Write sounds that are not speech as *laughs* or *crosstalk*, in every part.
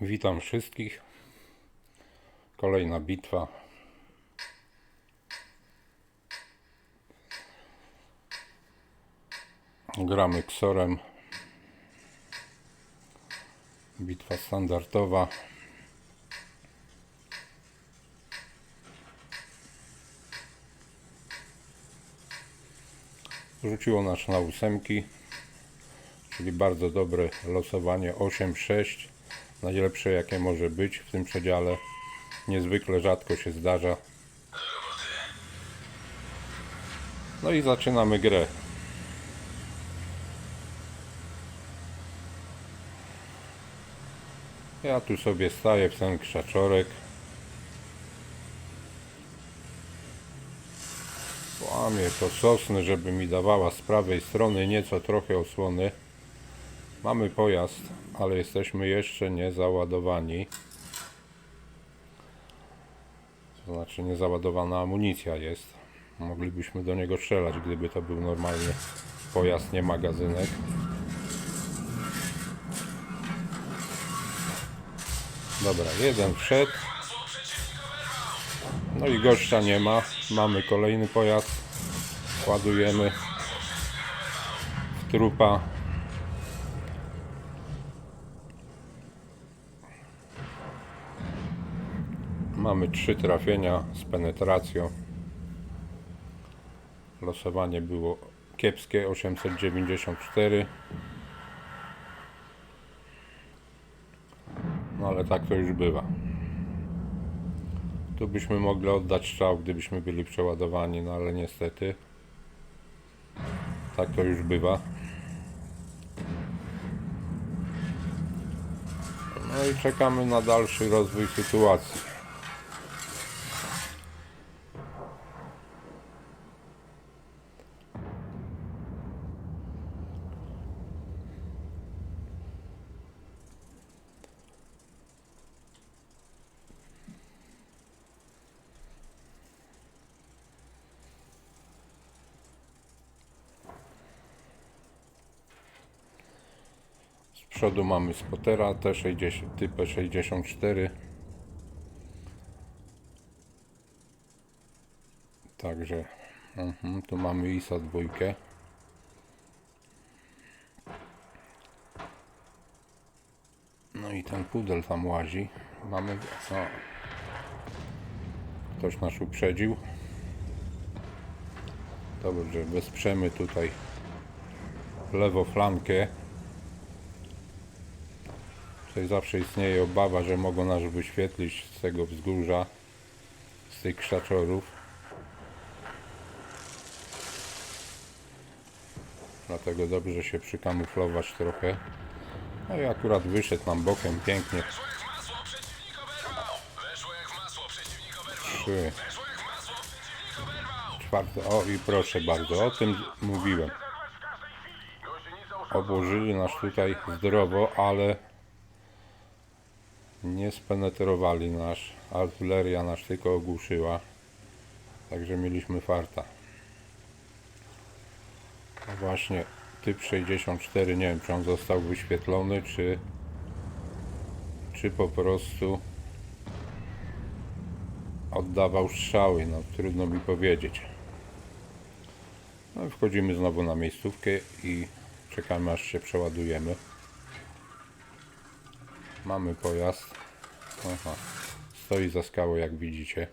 Witam wszystkich. Kolejna bitwa. Gramy ksorem. Bitwa standardowa. Rzuciło nas na ósemki, czyli bardzo dobre losowanie 8-6 najlepsze jakie może być w tym przedziale. Niezwykle rzadko się zdarza. No i zaczynamy grę. Ja tu sobie staję w ten krzaczorek. Łamię to sosny, żeby mi dawała z prawej strony nieco trochę osłony. Mamy pojazd, ale jesteśmy jeszcze nie załadowani. To znaczy niezaładowana amunicja jest. Moglibyśmy do niego strzelać, gdyby to był normalnie pojazd, nie magazynek. Dobra, jeden wszedł. No i gościa nie ma. Mamy kolejny pojazd. Ładujemy w trupa. Mamy trzy trafienia z penetracją. Losowanie było kiepskie 894. No ale tak to już bywa. Tu byśmy mogli oddać strzał, gdybyśmy byli przeładowani, no ale niestety tak to już bywa. No i czekamy na dalszy rozwój sytuacji. Przodu mamy spotera T60, typę 64. Także mhm, tu mamy ISA dwójkę. No i ten pudel tam łazi. Mamy. No. Ktoś nas uprzedził. Dobrze, wesprzemy tutaj lewo flankę. Tutaj zawsze istnieje obawa, że mogą nas wyświetlić z tego wzgórza, z tych krzaczorów. Dlatego dobrze się przykamuflować trochę. No i akurat wyszedł nam bokiem pięknie. Trzy, czwarte. O i proszę bardzo, o tym mówiłem. Obłożyli nas tutaj zdrowo, ale nie spenetrowali nas. Artyleria nas tylko ogłuszyła. Także mieliśmy farta. No właśnie typ 64, nie wiem czy on został wyświetlony, czy, czy po prostu oddawał strzały. No trudno mi powiedzieć. No i wchodzimy znowu na miejscówkę i czekamy aż się przeładujemy. Mamy pojazd. Aha. Stoi za skałą jak widzicie.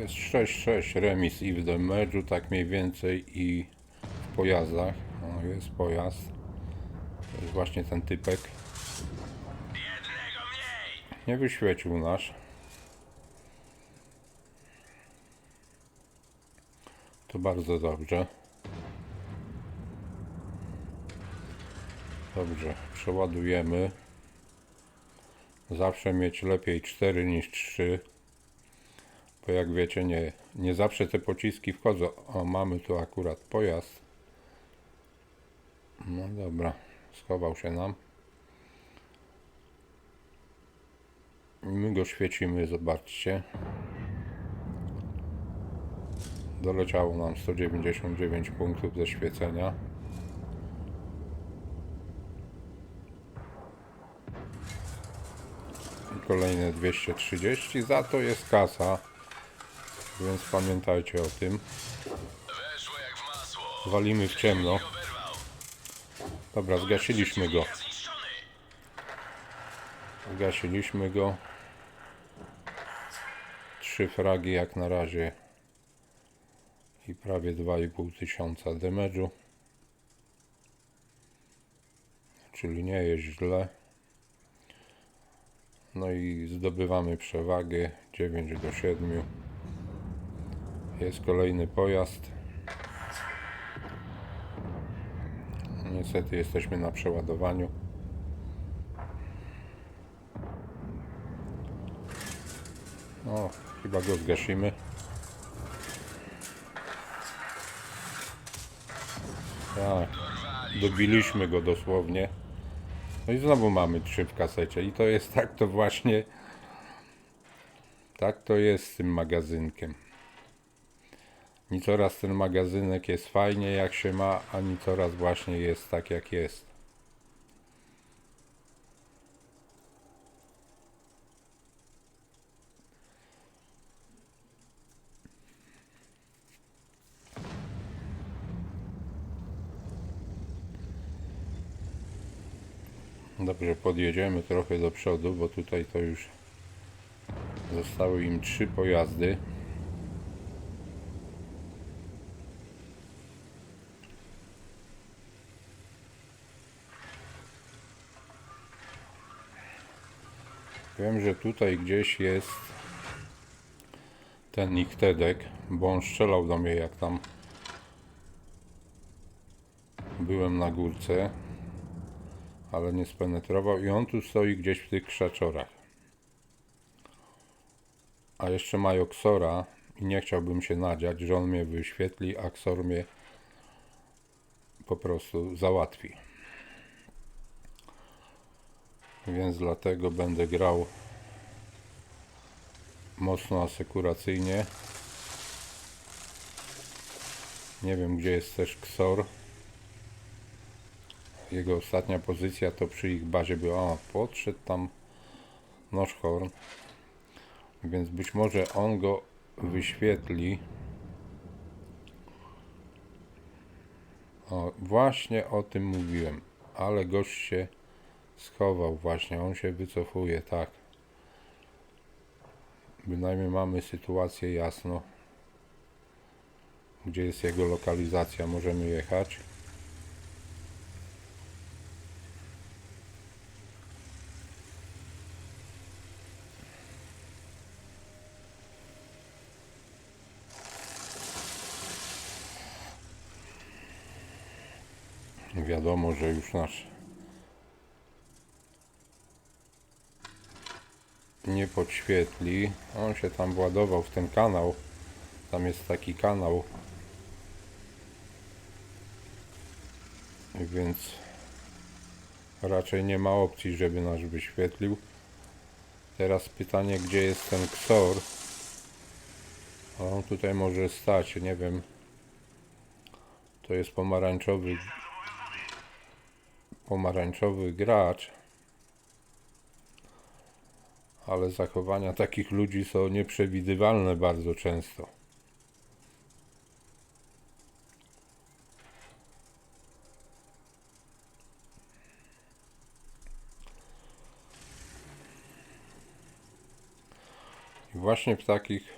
Jest 6-6 remis i w damage'u, tak mniej więcej i w pojazdach. O, jest pojazd. To jest właśnie ten typek. Nie wyświecił nas. To bardzo dobrze. Dobrze, przeładujemy. Zawsze mieć lepiej 4 niż 3. Bo jak wiecie, nie, nie zawsze te pociski wchodzą. O, mamy tu akurat pojazd. No dobra, schował się nam. My go świecimy, zobaczcie. Doleciało nam 199 punktów ze świecenia. I kolejne 230. Za to jest kasa. Więc pamiętajcie o tym. Walimy w ciemno. Dobra, zgasiliśmy go. Zgasiliśmy go. Trzy fragi jak na razie. I prawie 2,5 tysiąca damage'u. Czyli nie jest źle. No i zdobywamy przewagę 9 do 7. Jest kolejny pojazd. Niestety jesteśmy na przeładowaniu. O, chyba go zgasimy. Tak, dobiliśmy go dosłownie. No i znowu mamy trzy w kasecie. I to jest tak to właśnie. Tak to jest z tym magazynkiem. Ni coraz ten magazynek jest fajnie jak się ma, ani coraz właśnie jest tak jak jest. Dobrze, podjedziemy trochę do przodu, bo tutaj to już zostały im trzy pojazdy. Wiem, że tutaj gdzieś jest ten Niktedek, bo on strzelał do mnie jak tam byłem na górce ale nie spenetrował i on tu stoi gdzieś w tych krzaczorach. A jeszcze mają ksora i nie chciałbym się nadziać, że on mnie wyświetli, a ksor mnie po prostu załatwi. Więc dlatego będę grał mocno asekuracyjnie. Nie wiem gdzie jest też ksor jego ostatnia pozycja to przy ich bazie była. O, podszedł tam Noszhorn. Więc być może on go wyświetli. O, właśnie o tym mówiłem. Ale gość się schował właśnie. On się wycofuje, tak. Bynajmniej mamy sytuację jasno. Gdzie jest jego lokalizacja. Możemy jechać. Wiadomo, że już nasz nie podświetli. On się tam władował w ten kanał. Tam jest taki kanał. Więc raczej nie ma opcji, żeby nas wyświetlił. Teraz pytanie, gdzie jest ten ksor? On tutaj może stać, nie wiem. To jest pomarańczowy pomarańczowy gracz, ale zachowania takich ludzi są nieprzewidywalne bardzo często. I właśnie w takich,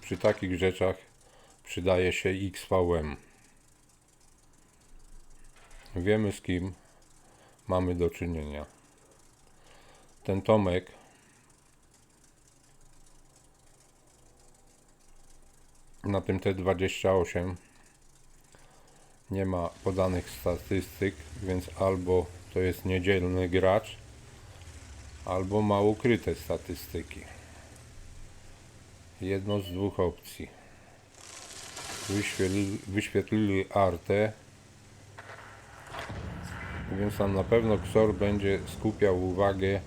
przy takich rzeczach przydaje się XVM. Wiemy z kim mamy do czynienia. Ten Tomek na tym T28 nie ma podanych statystyk, więc albo to jest niedzielny gracz, albo ma ukryte statystyki. Jedną z dwóch opcji. Wyświetli, wyświetlili artę, więc tam na pewno Xor będzie skupiał uwagę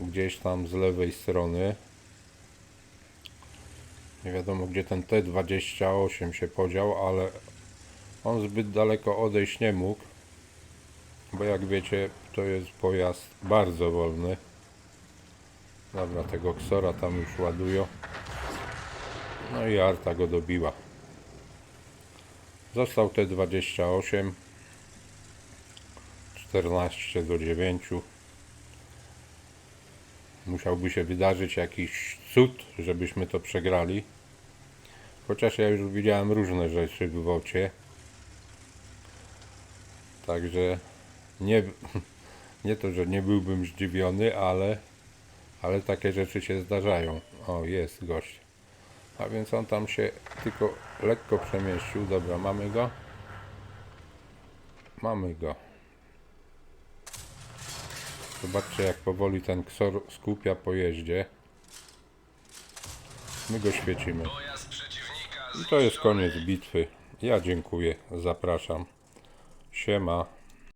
gdzieś tam z lewej strony. Nie wiadomo gdzie ten T28 się podział, ale on zbyt daleko odejść nie mógł, bo jak wiecie to jest pojazd bardzo wolny. Dobra, tego Xora tam już ładują. No i Arta go dobiła. Został T28 14 do 9 musiałby się wydarzyć jakiś cud, żebyśmy to przegrali. Chociaż ja już widziałem różne rzeczy w wocie. Także nie, *laughs* nie to, że nie byłbym zdziwiony, ale, ale takie rzeczy się zdarzają. O, jest gość. A więc on tam się tylko lekko przemieścił. Dobra, mamy go. Mamy go. Zobaczcie jak powoli ten ksor skupia po jeździe. My go świecimy. I to jest koniec bitwy. Ja dziękuję. Zapraszam. Siema.